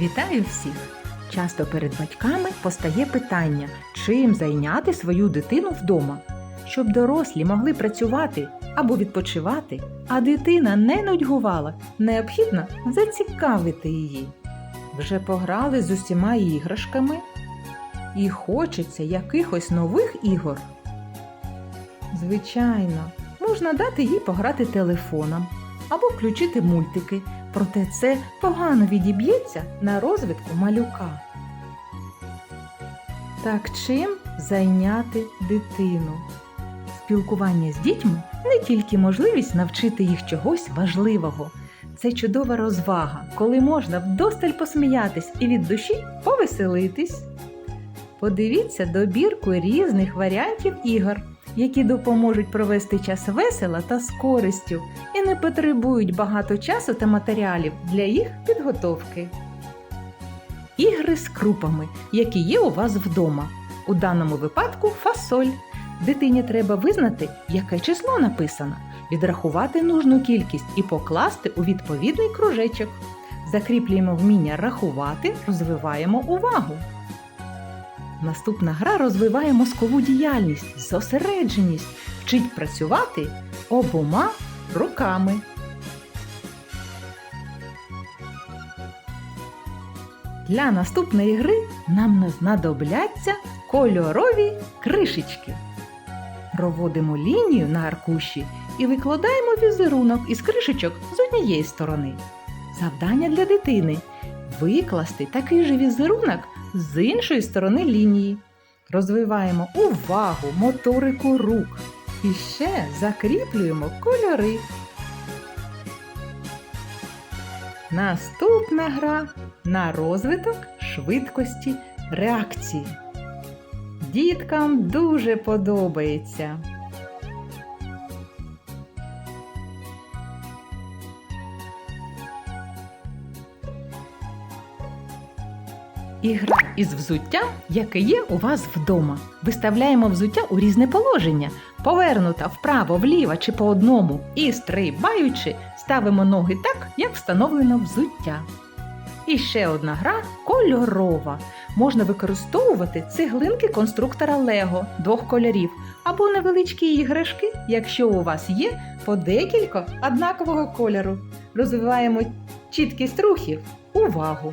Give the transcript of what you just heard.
Вітаю всіх! Часто перед батьками постає питання, чим зайняти свою дитину вдома, щоб дорослі могли працювати або відпочивати, а дитина не нудьгувала, необхідно зацікавити її. Вже пограли з усіма іграшками і хочеться якихось нових ігор. Звичайно, можна дати їй пограти телефоном або включити мультики, проте це погано відіб'ється на розвитку малюка. Так чим зайняти дитину? Спілкування з дітьми не тільки можливість навчити їх чогось важливого. Це чудова розвага, коли можна вдосталь посміятись і від душі повеселитись. Подивіться добірку різних варіантів ігор, які допоможуть провести час весело та з користю і не потребують багато часу та матеріалів для їх підготовки. Ігри з крупами, які є у вас вдома. У даному випадку фасоль. Дитині треба визнати, яке число написано, відрахувати нужну кількість і покласти у відповідний кружечок. Закріплюємо вміння рахувати, розвиваємо увагу. Наступна гра розвиває мозкову діяльність, зосередженість, вчить працювати обома руками. Для наступної гри нам знадобляться кольорові кришечки. Проводимо лінію на аркуші і викладаємо візерунок із кришечок з однієї сторони. Завдання для дитини викласти такий же візерунок з іншої сторони лінії. Розвиваємо увагу, моторику рук і ще закріплюємо кольори. Наступна гра на розвиток швидкості реакції. Діткам дуже подобається. Ігра із взуттям, яке є у вас вдома. Виставляємо взуття у різне положення, повернута вправо, вліво чи по одному, і стрибаючи, ставимо ноги так, як встановлено взуття. І ще одна гра кольорова. Можна використовувати цеглинки конструктора Лего двох кольорів або невеличкі іграшки, якщо у вас є по декілька однакового кольору. Розвиваємо чіткість рухів, увагу.